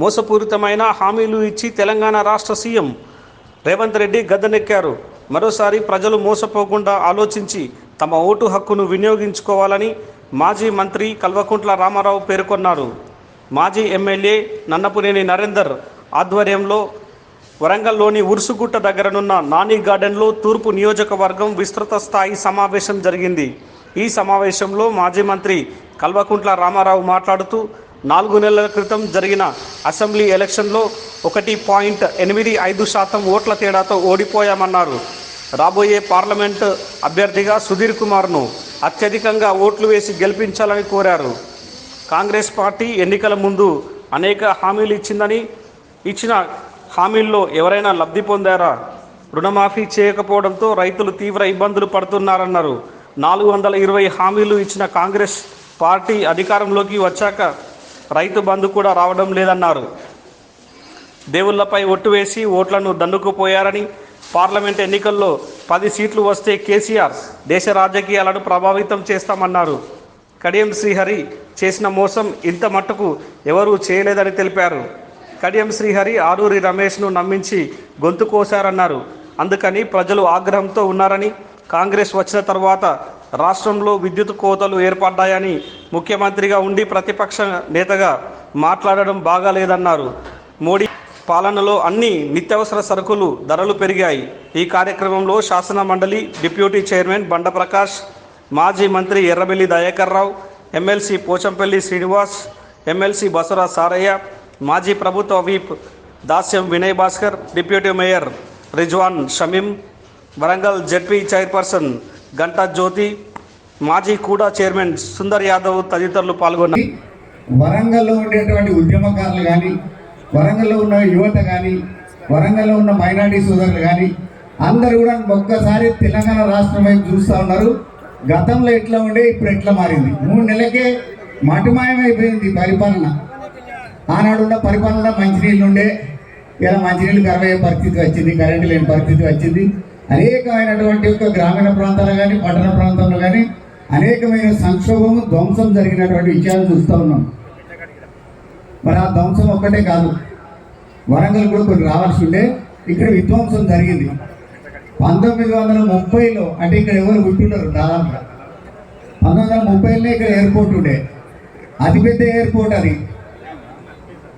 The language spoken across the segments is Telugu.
మోసపూరితమైన హామీలు ఇచ్చి తెలంగాణ రాష్ట్ర సీఎం రేవంత్ రెడ్డి గద్దెనెక్కారు. మరోసారి ప్రజలు మోసపోకుండా ఆలోచించి తమ ఓటు హక్కును వినియోగించుకోవాలని మాజీ మంత్రి కల్వకుంట్ల రామారావు పేర్కొన్నారు. మాజీ ఎమ్మెల్యే నన్నపునేని నరేందర్ ఆధ్వర్యంలో వరంగల్లోని ఉరుసుగుట్ట దగ్గరనున్న నాని గార్డెన్లో తూర్పు నియోజకవర్గం విస్తృత స్థాయి సమావేశం జరిగింది. ఈ సమావేశంలో మాజీ మంత్రి కల్వకుంట్ల రామారావు మాట్లాడుతూ నాలుగు నెలల క్రితం జరిగిన అసెంబ్లీ ఎలక్షన్లో ఒకటి పాయింట్ ఎనిమిది ఐదు శాతం ఓట్ల తేడాతో ఓడిపోయామన్నారు. రాబోయే పార్లమెంట్ అభ్యర్థిగా సుధీర్ కుమార్ను అత్యధికంగా ఓట్లు వేసి గెలిపించాలని కోరారు. కాంగ్రెస్ పార్టీ ఎన్నికల ముందు అనేక హామీలు ఇచ్చిందని ఇచ్చిన హామీల్లో ఎవరైనా లబ్ధి పొందారా? రుణమాఫీ చేయకపోవడంతో రైతులు తీవ్ర ఇబ్బందులు పడుతున్నారన్నారు. నాలుగు వందల ఇరవై హామీలు ఇచ్చిన కాంగ్రెస్ పార్టీ అధికారంలోకి వచ్చాక రైతు బంధు కూడా రావడం లేదన్నారు. దేవుళ్ళపై ఒట్టు వేసి ఓట్లను దండుకుపోయారని పార్లమెంట్ ఎన్నికల్లో పది సీట్లు వస్తే కేసీఆర్ దేశ రాజకీయాలను ప్రభావితం చేస్తామన్నారు. కడియం శ్రీహరి చేసిన మోసం ఇంత మట్టుకు ఎవరూ చేయలేదని తెలిపారు. కడియం శ్రీహరి ఆరూరి రమేష్ను నమ్మించి గొంతు కోశారన్నారు. అందుకని ప్రజలు ఆగ్రహంతో ఉన్నారని కాంగ్రెస్ వచ్చిన తర్వాత రాష్ట్రంలో విద్యుత్ కోతలు ఏర్పడ్డాయని ముఖ్యమంత్రిగా ఉండి ప్రతిపక్ష నేతగా మాట్లాడడం బాగాలేదన్నారు. మోడీ పాలనలో అన్ని నిత్యావసర సరుకులు ధరలు పెరిగాయి. ఈ కార్యక్రమంలో శాసన మండలి డిప్యూటీ చైర్మన్ బండప్రకాష్ మాజీ మంత్రి ఎర్రబెల్లి దయాకర్ రావు ఎమ్మెల్సీ పోచంపల్లి శ్రీనివాస్ ఎమ్మెల్సీ బసరా సారయ్య మాజీ ప్రభుత్వ whip Dasyam Vinay Bhaskar deputy mayor Rizwan Shamim Warangal ZP chairperson Ganta Jyothi మాజీ కూడా చైర్మన్ సుందర్ యాదవ్ తదితరులు పాల్గొన్నారు వరంగల్లో ఉండేటువంటి ఉద్యమకారులు కానీ వరంగల్లో ఉన్న యువత కానీ వరంగల్లో ఉన్న మైనార్టీ సోదరులు కానీ అందరూ కూడా ఒక్కసారి తెలంగాణ రాష్ట్రం వైపు చూస్తూ ఉన్నారు. గతంలో ఎట్లా ఉండే ఇప్పుడు ఎట్లా మారింది? మూడు నెలలకే మటుమాయమైపోయింది పరిపాలన. ఆనాడు ఉన్న పరిపాలన మంచినీళ్ళు ఉండే ఇలా మంచినీళ్ళు కరవయ్యే పరిస్థితి వచ్చింది కరెంటు లేని పరిస్థితి వచ్చింది. అనేకమైనటువంటి యొక్క గ్రామీణ ప్రాంతాలు కానీ పట్టణ ప్రాంతంలో కానీ అనేకమైన సంక్షోభము ధ్వంసం జరిగినటువంటి విషయాలు చూస్తూ ఉన్నాం. మరి ఆ ధ్వంసం ఒక్కటే కాదు. వరంగల్ కూడా కొన్ని రావాల్సి ఉండే. ఇక్కడ విధ్వంసం జరిగింది. పంతొమ్మిది వందల ముప్పైలో అంటే ఇక్కడ ఎవరు పుట్టినారు దాదాపుగా. పంతొమ్మిది వందల ముప్పైలో ఇక్కడ ఎయిర్పోర్ట్ ఉండే. అతిపెద్ద ఎయిర్పోర్ట్ అది.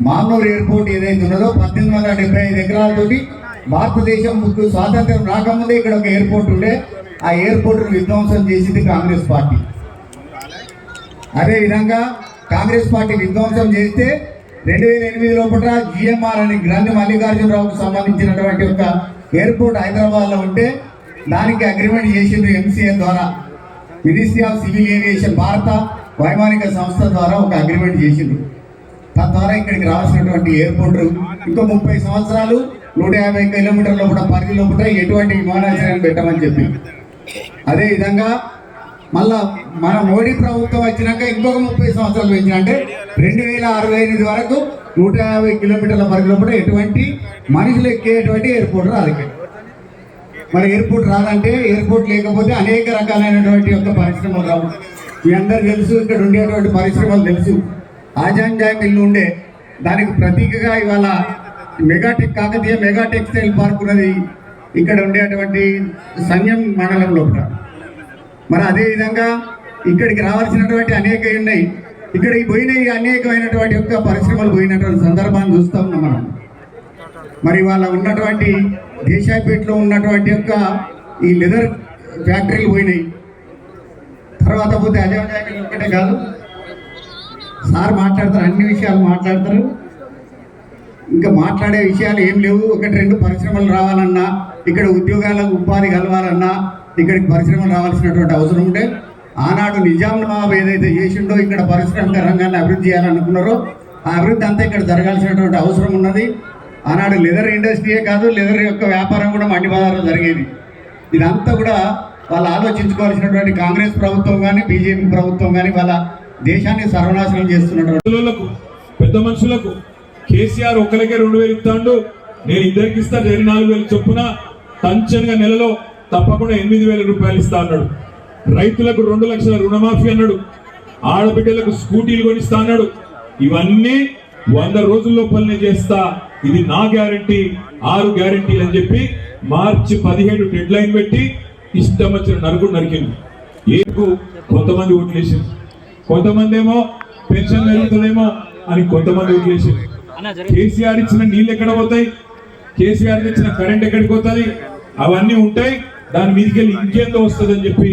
మామూలు ఎయిర్పోర్ట్ ఏదైతే ఉన్నదో పద్దెనిమిది వందల డెబ్బై ఐదు ఎకరాలతోటి భారతదేశం ముందు స్వాతంత్రం రాకముందే ఇక్కడ ఒక ఎయిర్పోర్ట్ ఉండే. ఆ ఎయిర్పోర్ట్ను విధ్వంసం చేసింది కాంగ్రెస్ పార్టీ. అదే విధంగా కాంగ్రెస్ పార్టీ విధ్వంసం చేస్తే రెండు వేల ఎనిమిది లోపల జిఎంఆర్ అని గ్రంథి మల్లికార్జునరావుకు సంబంధించినటువంటి ఒక ఎయిర్పోర్ట్ హైదరాబాద్లో ఉంటే దానికి అగ్రిమెంట్ చేసిండ్రు ఎంసీఏ ద్వారా. మినిస్ట్రీ ఆఫ్ సివిల్ ఏవియేషన్ భారత వైమానిక సంస్థ ద్వారా ఒక అగ్రిమెంట్ చేసిండ్రు. తద్వారా ఇక్కడికి రావాల్సినటువంటి ఎయిర్పోర్ట్ ఇంకో ముప్పై సంవత్సరాలు నూట యాభై కిలోమీటర్ల కూడా పరిధి లోపల ఎటువంటి విమానాశ్రయం పెట్టమని చెప్పి. అదేవిధంగా మళ్ళా మన మోడీ ప్రభుత్వం వచ్చినాక ఇంకొక ముప్పై సంవత్సరాలు పెంచిన అంటే రెండు వేల అరవై ఎనిమిది వరకు నూట యాభై కిలోమీటర్ల పరిధిలో కూడా ఎటువంటి మనుషులు ఎక్కేటువంటి ఎయిర్పోర్ట్ రాలేదు. మరి ఎయిర్పోర్ట్ రాదంటే ఎయిర్పోర్ట్ లేకపోతే అనేక రకాలైనటువంటి యొక్క పరిశ్రమలు రావు. మీ అందరు తెలుసు ఇక్కడ ఉండేటువంటి పరిశ్రమలు తెలుసు. ఆజాన్ జాయ్ ఇల్లు ఉండే దానికి ప్రతీకగా ఇవాళ mega tech Kakatiya mega textile park ఉన్నది. ఇక్కడ ఉండేటువంటి సంయం మండలం లోపల. మరి అదే విధంగా ఇక్కడికి రావాల్సినటువంటి అనేక ఉన్నాయి. ఇక్కడికి పోయిన అనేకమైనటువంటి యొక్క పరిశ్రమలు పోయినటువంటి సందర్భాన్ని చూస్తూ ఉన్నాం మనం. మరి వాళ్ళ ఉన్నటువంటి దేశాపేటలో ఉన్నటువంటి యొక్క ఈ లెదర్ ఫ్యాక్టరీలు పోయినాయి. తర్వాత పోతే అజయ్ ఒక్కటే కాదు. సార్ మాట్లాడతారు అన్ని విషయాలు మాట్లాడతారు. ఇంకా మాట్లాడే విషయాలు ఏం లేవు. ఒకటి రెండు పరిశ్రమలు రావాలన్నా ఇక్కడ ఉద్యోగాలకు ఉపాధి కలవాలన్నా ఇక్కడికి పరిశ్రమలు రావాల్సినటువంటి అవసరం ఉంటే ఆనాడు నిజాం నవాబ్ ఏదైతే చేసిండో ఇక్కడ పరిశ్రమిక రంగాన్ని అభివృద్ధి చేయాలనుకున్నారో ఆ అభివృద్ధి అంతా ఇక్కడ జరగాల్సినటువంటి అవసరం ఉన్నది. ఆనాడు లెదర్ ఇండస్ట్రీయే కాదు లెదర్ యొక్క వ్యాపారం కూడా మండి బజార్లో జరిగేది. ఇదంతా కూడా వాళ్ళు ఆలోచించుకోవాల్సినటువంటి కాంగ్రెస్ ప్రభుత్వం కానీ బీజేపీ ప్రభుత్వం కానీ వాళ్ళ దేశాన్ని సర్వనాశనం చేస్తున్నటువంటి పెద్ద మనుషులకు కేసీఆర్ ఒకరికే రెండు వేలు ఇస్తాడు. నేను ఇద్దరికి ఇస్తా ఇరవై నాలుగు వేలు చొప్పున టంచన్గా నెలలో తప్పకుండా ఎనిమిది వేల రూపాయలు ఇస్తా అన్నాడు. రైతులకు రెండు లక్షల రుణమాఫీ అన్నాడు. ఆడబిడ్డలకు స్కూటీలు కొనిస్తా అన్నాడు. ఇవన్నీ వంద రోజుల్లో పని చేస్తా. ఇది నా గ్యారంటీ ఆరు గ్యారంటీలు అని చెప్పి మార్చి పదిహేడు డెడ్ లైన్ పెట్టి ఇష్టం వచ్చిన నరుకుడు నరికింది. ఏకు కొంతమంది ఓట్లేసింది కొంతమంది ఏమో పెన్షన్ పెరుగుతుందేమో అని కొంతమంది ఓట్లేసింది కేసీఆర్ ఇచ్చిన నీళ్ళు ఎక్కడ పోతాయి? కేసీఆర్ ఇచ్చిన కరెంట్ ఎక్కడికి పోతుంది? అవన్నీ ఉంటాయి. దాని మీదకి వెళ్ళి ఇంకేందో వస్తుంది అని చెప్పి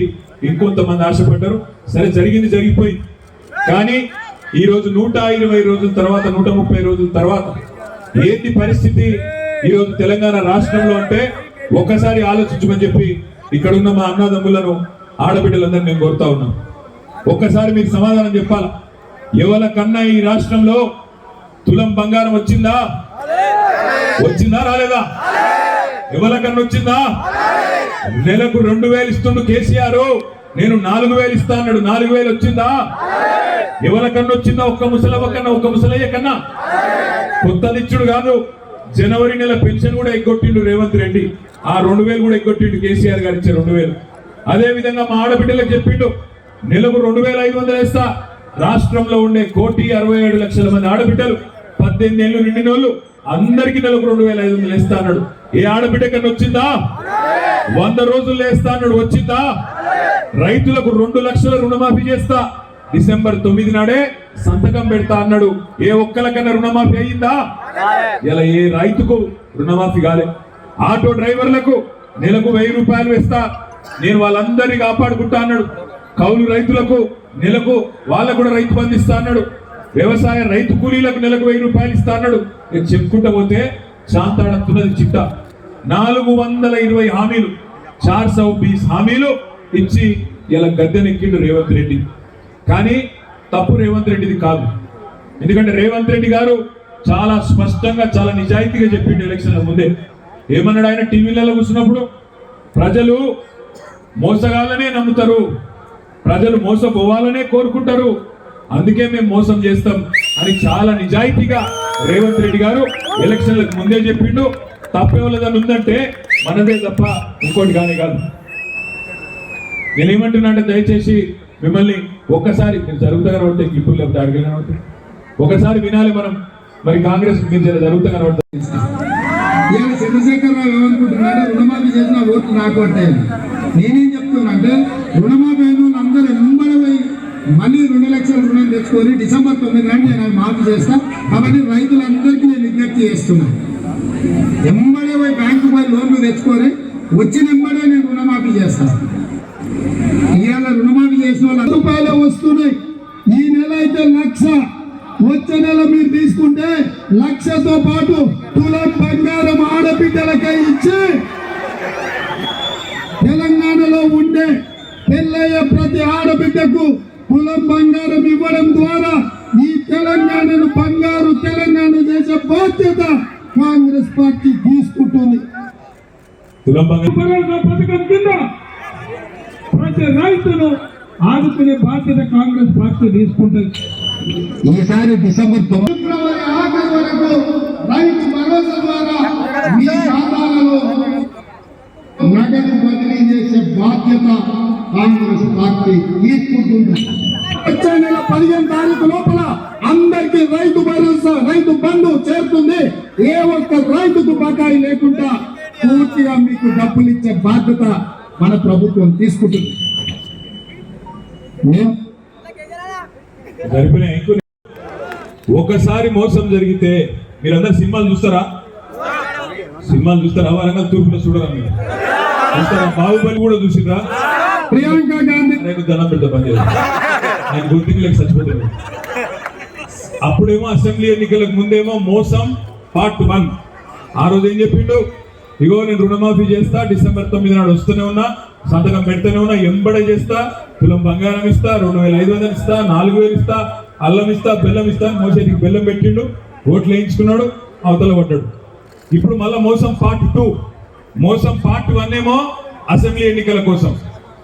ఇంకొంతమంది ఆశపడ్డారు. సరే జరిగింది జరిగిపోయింది. కానీ ఈ రోజు నూట ఇరవై రోజుల తర్వాత నూట ముప్పై రోజుల తర్వాత ఏంటి పరిస్థితి? ఈ రోజు తెలంగాణ రాష్ట్రంలో అంటే ఒక్కసారి ఆలోచించమని చెప్పి ఇక్కడ ఉన్న మా అన్నదమ్ములను ఆడబిడ్డలందరూ నేను కోరుతా ఉన్నాం. ఒక్కసారి మీకు సమాధానం చెప్పాలా? ఎవరికన్నా ఈ రాష్ట్రంలో తులం బంగారం వచ్చిందా? వచ్చిందా రాలేదా? ఎవరికన్నా వచ్చిందా? నెలకు రెండు వేలు ఇస్తుండు కేసీఆర్. నేను నాలుగు వేలు ఇస్తా అన్నాడు. నాలుగు వేలు వచ్చిందా? ఎవరికన్నా వచ్చిందా? ఒక్క ముసలవ్వ కన్నా ఒక్క ముసలయ్య కన్నా? కొత్తదిచ్చుడు కాదు. జనవరి నెల పెన్షన్ కూడా ఎగ్గొట్టిండు రేవంత్ రెడ్డి. ఆ రెండు వేలు కూడా ఎగ్గొట్టిండు కేసీఆర్ గారు ఇచ్చే రెండు వేలు. అదే విధంగా మా ఆడబిడ్డలకు చెప్పిండు. నెలకు రెండు వేల ఐదు వందలు వేస్తా. రాష్ట్రంలో ఉండే కోటి అరవై ఏడు లక్షల మంది ఆడబిడ్డలు. పద్దెనిమిది ఏళ్ళు నిండిన వాళ్ళు అందరికీ నెలకు రెండు వేల ఐదు వందలు వేస్తా అన్నాడు. ఏ ఆడబిడ్డ కన్నా వచ్చిందా? వంద రోజులు వేస్తాడు అన్నాడు. వచ్చిందా? రైతులకు రెండు లక్షల రుణమాఫీ చేస్తా. డిసెంబర్ తొమ్మిది నాడే సంతకం పెడతా అన్నాడు. ఏ ఒక్కలకన్నా రుణమాఫీ అయ్యిందా ఇలా ఏ రైతుకు రుణమాఫీ కాలే. ఆటో డ్రైవర్లకు నెలకు వెయ్యి రూపాయలు వేస్తా. నేను వాళ్ళందరినీ కాపాడుకుంటా అన్నాడు. కౌలు రైతులకు నెలకు వాళ్ళకు కూడా రైతు బంధిస్తా అన్నాడు. వ్యవసాయ రైతు కూలీలకు నెలకు వెయ్యి రూపాయలు ఇస్తా అన్నాడు. ఇక చెప్పుకుంటా పోతే శాంతాడత్తున్నది చిట్ట. నాలుగు వందల ఇరవై హామీలు చార్ సౌ బీస్ హామీలు ఇచ్చి ఇలా గద్దెనెక్కిండు రేవంత్ రెడ్డి. కానీ తప్పు రేవంత్ రెడ్డిది కాదు. ఎందుకంటే రేవంత్ రెడ్డి గారు చాలా స్పష్టంగా చాలా నిజాయితీగా చెప్పిండు ఎలక్షన్ ముందే. ఏమన్నాడు ఆయన టీవీలలో కూర్చున్నప్పుడు? ప్రజలు మోసగాళ్ళనే నమ్ముతారు. ప్రజలు మోసపోవాలనే కోరుకుంటారు. అందుకే మేము మోసం చేస్తాం అని చాలా నిజాయితీగా రేవంత్ రెడ్డి గారు ఎలక్షన్లకు ముందే చెప్పిండు. తప్పేవాళ్ళదని ఉందంటే మనదే తప్ప ఇంకోటి కానీ కాదు. నేనేమంటున్నా అంటే దయచేసి మిమ్మల్ని ఒక్కసారి మీరు జరుగుతా కనబడితే క్లిప్పులు లేకపోతే అడిగిన ఒకసారి వినాలి మనం. మరి కాంగ్రెస్ మీరు జరుగుతా కనబడితే చంద్రశేఖరరావు ఏమనుకుంటున్నాడు? రుణమాఫీ చేసిన ఓట్లు నాకు అంటే నేనేం చెప్తున్నా అంటే రుణమాఫీ అయిన వాళ్ళు అందరూ ఎంబడి పోయి మళ్ళీ రెండు లక్షల రుణం తెచ్చుకొని డిసెంబర్ తొమ్మిది నాడు నేను మాఫీ చేస్తాను కాబట్టి రైతులందరికీ నేను విజ్ఞప్తి చేస్తున్నాను ఎంబడే పోయి బ్యాంకు పోయి లోన్లు తెచ్చుకొని వచ్చిన ఎంబడే నేను రుణమాఫీ చేస్తాను ఇవాళ రుణమాఫీ చేసిన వాళ్ళు రూపాయలు వస్తున్నాయి. ఈ నెల అయితే లక్ష. వచ్చే నెల మీరు తీసుకుంటే లక్షతో పాటు తులం బంగారం ఆడబిడ్డలకై ఇచ్చి తెలంగాణలో ఉండే పెళ్ళయ్య ప్రతి ఆడబిడ్డకు కులం బంగారం ఇవ్వడం ద్వారా ఈ తెలంగాణను బంగారు తెలంగాణ చేసే బాధ్యత కాంగ్రెస్ పార్టీ తీసుకుంటుంది. పథకం కింద ప్రతి రైతును ఆదుకునే బాధ్యత కాంగ్రెస్ పార్టీ తీసుకుంటుంది. ఈసారి డిసెంబర్ ఫిబ్రవరి ఆఖరి వరకు రైతు భరోసా ద్వారా మీ ఖాతాలలో నగదు బదిలీ చేసే బాధ్యత కాంగ్రెస్ పార్టీ తీసుకుంటుంది వచ్చే నెల పదిహేను తారీఖు లోపల అందరికి రైతు భరోసా రైతు బంధు చేరుతుంది. ఏ ఒక్క రైతుకు బకాయి లేకుండా పూర్తిగా మీకు డబ్బులు ఇచ్చే బాధ్యత మన ప్రభుత్వం తీసుకుంటుంది. ఒకసారి మోసం జరిగితే మీరందరూ సినిమాలు చూస్తారా? సినిమాలు చూస్తారా? వరంగల్ తూర్పులో చూడరా మీరు? చూస్తారా? బాహుబలి కూడా చూసిరా ప్రియాంక గాంధీ. నేను దండం పెడతా పని ఆయన గుర్తికి లేక చచ్చిపోతాడు. అప్పుడేమో అసెంబ్లీ ఎన్నికలకు ముందేమో మోసం పార్ట్ వన్ ఆ రోజు ఏం చెప్పిండు? ఇగో నేను రుణమాఫీ చేస్తా డిసెంబర్ తొమ్మిది నాడు వస్తూనే ఉన్నా సంతకం పెడుతూనే ఉన్నా ఎంబడే చేస్తా తులం బంగారం ఇస్తా రెండు వేల ఐదు వందలు ఇస్తా నాలుగు వేలు ఇస్తా అల్లం ఇస్తా బెల్లం ఇస్తా మోసేటికి బెల్లం పెట్టిండు. ఓట్లు వేయించుకున్నాడు అవతల పడ్డాడు. ఇప్పుడు మళ్ళీ మోసం పార్ట్ టూ మోసం పార్ట్ వన్ ఏమో అసెంబ్లీ ఎన్నికల కోసం.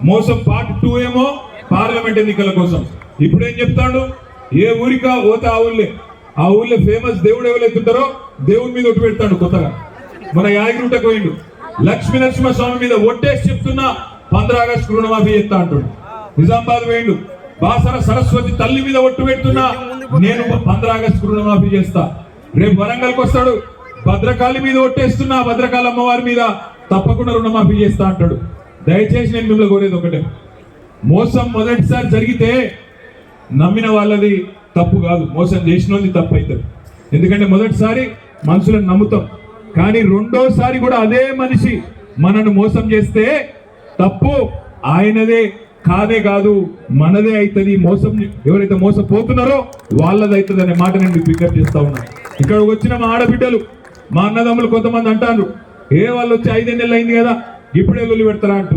మోసం పార్ట్ టూ ఏమో పార్లమెంట్ ఎన్నికల కోసం. ఇప్పుడు ఏం చెప్తాడు? ఏ ఊరికా పోతే ఆ ఊళ్ళే. ఆ ఊళ్ళో ఫేమస్ దేవుడు ఎవరైతుంటారో దేవుడి మీద ఒట్టు పెడతాడు కొత్తగా. మన యాగిరుటకు పోయిండు. లక్ష్మీ నరసింహస్వామి మీద ఒట్టేసి చెప్తున్నా పంద్ర ఆగస్టు రుణమాఫీ చేస్తా అంటాడు. నిజామాబాద్ పోయిండు. బాసర సరస్వతి తల్లి మీద ఒట్టు పెడుతున్నా నేను పంద్ర ఆగస్టు రుణమాఫీ చేస్తా. రేపు వరంగల్కి వస్తాడు. భద్రకాళి మీద ఒట్టేస్తున్నా భద్రకాళి అమ్మవారి మీద తప్పకుండా రుణమాఫీ చేస్తా అంటాడు. దయచేసి నేను మిమ్మల్ని కోరేది ఒకటే. మోసం మొదటిసారి జరిగితే నమ్మిన వాళ్ళది తప్పు కాదు. మోసం చేసినోది తప్పు అవుతుంది ఎందుకంటే మొదటిసారి మనుషులను నమ్ముతాం. కానీ రెండోసారి కూడా అదే మనిషి మనను మోసం చేస్తే తప్పు ఆయనదే కాదే కాదు మనదే అవుతుంది మోసం ఎవరైతే మోసపోతున్నారో వాళ్ళది అవుతుంది అనే మాట నేను పికప్ చేస్తా ఉన్నాను ఇక్కడ వచ్చిన మా ఆడబిడ్డలు మా అన్నదమ్ములు కొంతమంది అంటారు ఏ వాళ్ళు వచ్చి ఐదు నెలలు అయింది కదా ఇప్పుడే వెళ్ళి పెడతారా అంటూ.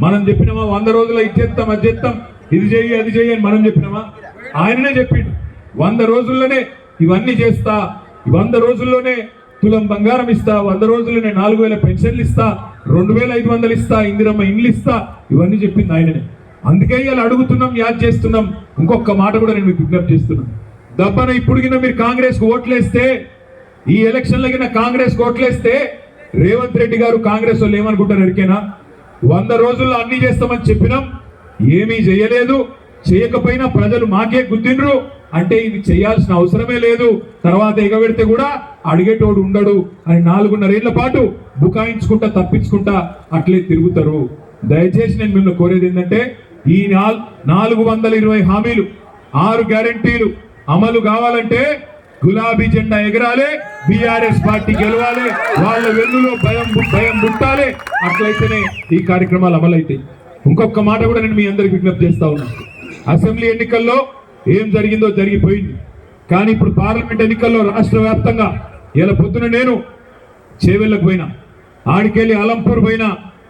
మనం చెప్పినామా వంద రోజుల ఇది చేస్తాం అది చేస్తాం ఇది చెయ్యి అది చెయ్యి అని మనం చెప్పినామా? ఆయననే చెప్పిండు. వంద రోజుల్లోనే ఇవన్నీ చేస్తా వంద రోజుల్లోనే తులం బంగారం ఇస్తా వంద రోజుల్లోనే నాలుగు వేల పెన్షన్లు ఇస్తా రెండు వేల ఐదు వందలు ఇస్తా ఇందిరమ్మ ఇండ్లు ఇస్తా ఇవన్నీ చెప్పింది ఆయననే. అందుకే ఇలా అడుగుతున్నాం యాద్ చేస్తున్నాం ఇంకొక మాట కూడా నేను మీకు విజ్ఞప్తి చేస్తున్నాను. దబ్బన ఇప్పుడు మీరు కాంగ్రెస్కి ఓట్లేస్తే ఈ ఎలక్షన్ల కాంగ్రెస్ ఓట్లేస్తే రేవంత్ రెడ్డి గారు కాంగ్రెస్ వాళ్ళు ఏమనుకుంటారు ఎరికేనా? వంద రోజుల్లో అన్ని చేస్తామని చెప్పినాం ఏమీ చేయలేదు. చేయకపోయినా ప్రజలు మాకే గుద్దిండ్రు. అంటే ఇది చేయాల్సిన అవసరమే లేదు. తర్వాత ఎగబెడితే కూడా అడిగేటోడు ఉండడు. అని నాలుగున్నరేళ్ళ పాటు బుకాయించుకుంటా తప్పించుకుంటా అట్లే తిరుగుతారు. దయచేసి నేను మిమ్మల్ని కోరేది ఏంటంటే ఈ నాలుగు వందల ఇరవై హామీలు ఆరు గ్యారంటీలు అమలు కావాలంటే గులాబీ జెండా ఎగరాలి బీఆర్ఎస్ పార్టీ గెలవాలి వాళ్ళ వెన్నులో భయం భయం పుట్టాలి అట్లయితేనే ఈ కార్యక్రమాలు అమలైతాయి. ఇంకొక మాట కూడా నేను మీ అందరికి విజ్ఞప్తి చేస్తా ఉన్నా. అసెంబ్లీ ఎన్నికల్లో ఏం జరిగిందో జరిగిపోయింది. కానీ ఇప్పుడు పార్లమెంట్ ఎన్నికల్లో రాష్ట్ర వ్యాప్తంగా ఇలా పొద్దున నేను చేవెళ్ళకు పోయినా. ఆడికెళ్ళి అలంపూర్ పోయినా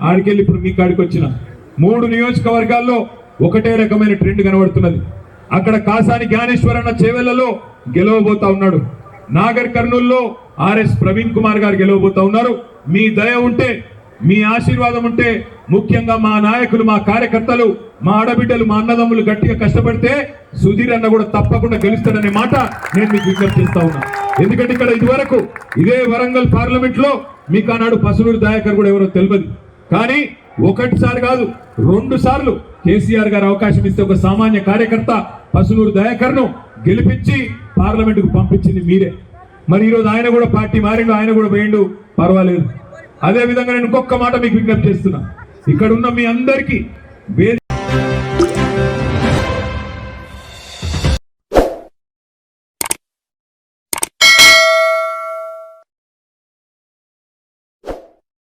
ఆడికెళ్ళి ఇప్పుడు మీ కాడికి వచ్చిన. మూడు నియోజకవర్గాల్లో ఒకటే రకమైన ట్రెండ్ కనబడుతున్నది. అక్కడ కాసాని జ్ఞానేశ్వర్ అన్న చేవెళ్ళలో గెలవబోతా ఉన్నాడు. నాగర్ కర్నూల్లో ఆర్ఎస్ ప్రవీణ్ కుమార్ గారు గెలవబోతా ఉన్నారు. మీ దయ ఉంటే మీ ఆశీర్వాదం ఉంటే ముఖ్యంగా మా నాయకులు మా కార్యకర్తలు మా ఆడబిడ్డలు మా అన్నదమ్ములు గట్టిగా కష్టపడితే సుధీర్ అన్న కూడా తప్పకుండా గెలుస్తాడనే మాట నేను మీకు విజ్ఞప్తి చేస్తా ఉన్నా. ఎందుకంటే ఇక్కడ ఇదివరకు ఇదే వరంగల్ పార్లమెంట్లో మీకు ఆనాడు పసులూరు దయాకర్ కూడా ఎవరో తెలియదు కానీ ఒకటిసారి కాదు రెండు సార్లు కేసీఆర్ గారు అవకాశం ఇస్తే ఒక సామాన్య కార్యకర్త పసునూరు దయాకర్ను గెలిపించి పార్లమెంట్కు పంపించింది మీరే. మరి ఈరోజు ఆయన కూడా పార్టీ మారిండు ఆయన కూడా పోయిండు. పర్వాలేదు. అదే విధంగా నేను ఇంకొక మాట మీకు విజ్ఞప్తి చేస్తున్నా. ఇక్కడ ఉన్న మీ అందరికీ